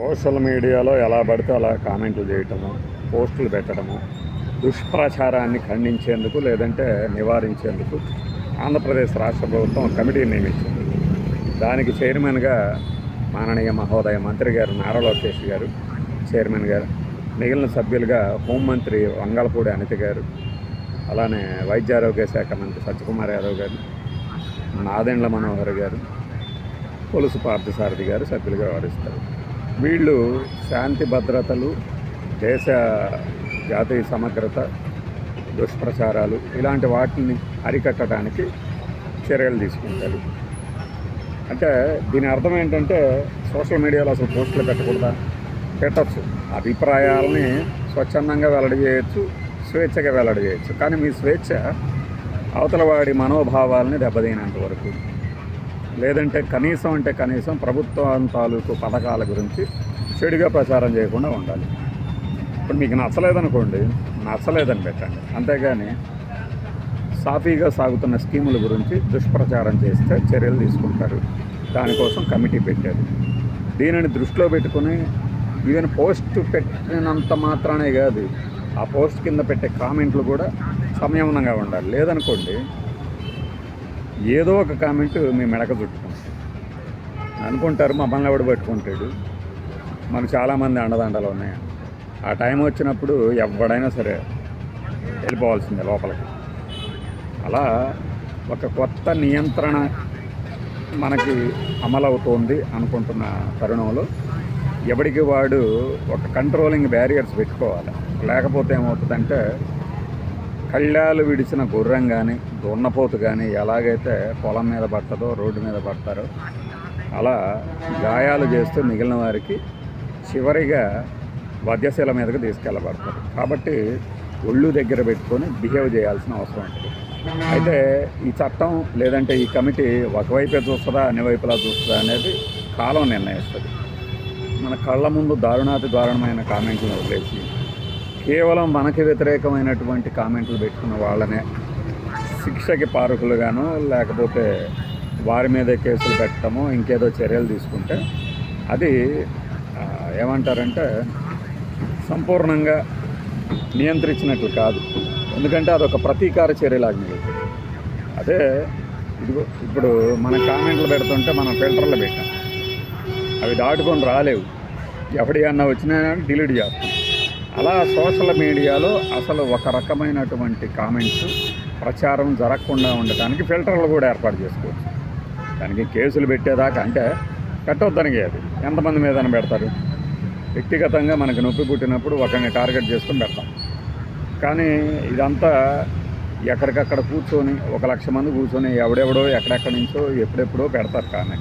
Social మీడియాలో ఎలా పడితే అలా కామెంట్లు చేయటము పోస్టులు పెట్టడము దుష్ప్రచారాన్ని ఖండించేందుకు లేదంటే నివారించేందుకు ఆంధ్రప్రదేశ్ రాష్ట్ర ప్రభుత్వం కమిటీ కమిటీని నియమించింది. దానికి చైర్మన్గా మాననీయ మహోదయ మంత్రి గారు నారా లోకేష్ గారు చైర్మన్ గారు మిగిలిన సభ్యులుగా హోంమంత్రి వంగలపూడి అనిత గారు అలానే వైద్య ఆరోగ్య శాఖ మంత్రి సత్యకుమార్ యాదవ్ గారు నాదెండ్ల మనోహర్ గారు కొలుసు పార్థసారథి గారు సభ్యులుగా వ్యవహరిస్తారు. వీళ్ళు శాంతి భద్రతలు దేశ జాతీయ సమగ్రత దుష్ప్రచారాలు ఇలాంటి వాటిని అరికట్టడానికి చర్యలు తీసుకుంటారు. అంటే దీని అర్థం ఏంటంటే సోషల్ మీడియాలో అసలు పోస్టులు పెట్టకూడదా? పెట్టచ్చు. అభిప్రాయాలని స్వచ్ఛందంగా వెల్లడి చేయొచ్చు స్వేచ్ఛగా వెల్లడి చేయొచ్చు. కానీ మీ స్వేచ్ఛ అవతల వాడి మనోభావాలని దెబ్బతీనంత వరకు. లేదంటే కనీసం అంటే కనీసం ప్రభుత్వం తాలూకు పథకాల గురించి చెడుగా ప్రచారం చేయకుండా ఉండాలి. ఇప్పుడు మీకు నచ్చలేదనుకోండి నచ్చలేదని పెట్టండి. అంతేగాని సాఫీగా సాగుతున్న స్కీముల గురించి దుష్ప్రచారం చేస్తే చర్యలు తీసుకుంటారు. దానికోసం కమిటీ పెట్టారు. దీనిని దృష్టిలో పెట్టుకుని ఈవెన్ పోస్ట్ పెట్టినంత మాత్రానే కాదు ఆ పోస్ట్ కింద పెట్టే కామెంట్లు కూడా సంయమనంగా ఉండాలి. లేదనుకోండి ఏదో ఒక కామెంట్ మీ మెడక చుట్టుకుంటాం అనుకుంటారు మమ్మల్ని ఎవడు పట్టుకుంటాడు? మనకు చాలామంది అండదండలు ఉన్నాయి. ఆ టైం వచ్చినప్పుడు ఎవడైనా సరే వెళ్ళిపోవాల్సిందే లోపలికి. అలా ఒక కొత్త నియంత్రణ మనకి అమలవుతోంది అనుకుంటున్న తరుణంలో ఎవడికి వాడు ఒక కంట్రోలింగ్ బ్యారియర్స్ పెట్టుకోవాలి. లేకపోతే ఏమవుతుందంటే కళ్ళాలు విడిచిన గుర్రం కానీ దున్నపోతు కానీ ఎలాగైతే పొలం మీద పడతారో రోడ్డు మీద పడతారో అలా గాయాలు చేస్తూ మిగిలిన వారికి చివరిగా వధ్యశీల మీదకి తీసుకెళ్ళబడతారు. కాబట్టి ఒళ్ళు దగ్గర పెట్టుకొని బిహేవ్ చేయాల్సిన అవసరం ఉంటుంది. అయితే ఈ చట్టం లేదంటే ఈ కమిటీ ఒకవైపే చూస్తుందా అన్ని వైపులా చూస్తుందా అనేది కాలం నిర్ణయిస్తుంది. మన కళ్ళ ముందు దారుణాతి దారుణమైన కామెంట్లను వదిలేసి కేవలం మనకి వ్యతిరేకమైనటువంటి కామెంట్లు పెట్టుకున్న వాళ్ళనే శిక్షకి పారకులుగాను లేకపోతే వారి మీదే కేసులు పెట్టడము ఇంకేదో చర్యలు తీసుకుంటే అది ఏమంటారంటే సంపూర్ణంగా నియంత్రించినట్లు కాదు. ఎందుకంటే అదొక ప్రతీకార చర్యలాగా అదే ఇదిగో ఇప్పుడు మన కామెంట్లు పెడుతుంటే మనం ఫిల్టర్లు పెట్టాం. అవి దాటుకొని రాలేవు. ఎవడి అన్న వచ్చినా డిలీట్ చేస్తాం. అలా సోషల్ మీడియాలో అసలు ఒక రకమైనటువంటి కామెంట్స్ ప్రచారం జరగకుండా ఉండటానికి ఫిల్టర్లు కూడా ఏర్పాటు చేసుకోవచ్చు. దానికి కేసులు పెట్టేదాకా అంటే పెట్టొద్దనికి అది. ఎంతమంది మీద పెడతారు? వ్యక్తిగతంగా మనకు నొప్పి పుట్టినప్పుడు ఒకరిని టార్గెట్ చేసుకొని పెడతాం. కానీ ఇదంతా ఎక్కడికక్కడ కూర్చొని ఒక లక్ష మంది కూర్చొని ఎవడెవడో ఎక్కడెక్కడి నుంచో ఎప్పుడెప్పుడో పెడతారు కానీ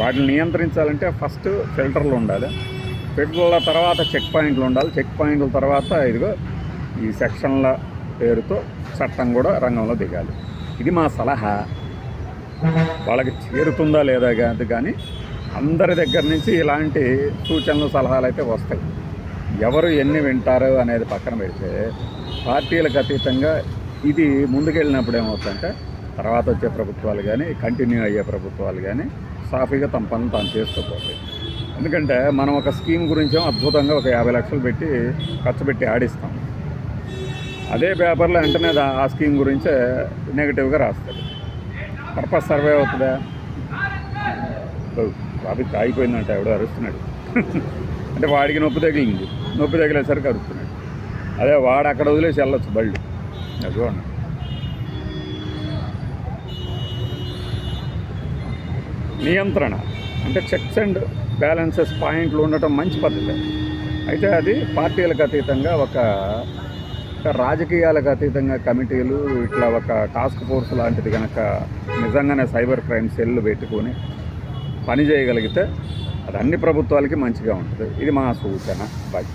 వాటిని నియంత్రించాలంటే ఫస్ట్ ఫిల్టర్లు ఉండాలి. ఫిల్టర్ల తర్వాత చెక్ పాయింట్లు ఉండాలి. చెక్ పాయింట్ల తర్వాత ఇదిగో ఈ సెక్షన్ల పేరుతో చట్టం కూడా రంగంలో దిగాలి. ఇది మా సలహా. వాళ్ళకి చేరుతుందా లేదా కాదు కానీ అందరి దగ్గర నుంచి ఇలాంటి సూచనలు సలహాలు అయితే వస్తాయి. ఎవరు ఎన్ని వింటారు అనేది పక్కన పెడితే పార్టీలకు అతీతంగా ఇది ముందుకెళ్ళినప్పుడు ఏమవుతుందంటే తర్వాత వచ్చే ప్రభుత్వాలు కానీ కంటిన్యూ అయ్యే ప్రభుత్వాలు కానీ సాఫీగా తమ పనులు తాను చేసుకోపోతాయి ఎందుకంటే మనం ఒక స్కీమ్ గురించి అద్భుతంగా ఒక యాభై లక్షలు పెట్టి ఖర్చు పెట్టి ఆడిస్తాం అదే పేపర్లో వెంటనే ఆ స్కీమ్ గురించే నెగిటివ్గా రాస్తారు పర్పస్ సర్వే అవుతుందా? ట్రాఫిక్ ఆగిపోయిందంటే ఎవడో అరుస్తున్నాడు. అంటే వాడికి నొప్పి తగిలింది. నొప్పి తగిలేసరికి అరుస్తున్నాడు. అదే వాడు అక్కడ వదిలేసి వెళ్ళొచ్చు బళ్ళు. అది నియంత్రణ అంటే చెక్స్ అండ్ బ్యాలెన్సెస్ పాయింట్లు ఉండటం మంచి పద్ధతి. అయితే అది పార్టీలకు అతీతంగా ఒక రాజకీయాలకు అతీతంగా కమిటీలు ఇట్లా ఒక టాస్క్ ఫోర్స్ లాంటిది కనుక నిజంగానే సైబర్ క్రైమ్ సెల్ పెట్టుకొని పని చేయగలిగితే అది అన్ని ప్రభుత్వాలకి మంచిగా ఉంటుంది. ఇది మా సూచన. బాయ్.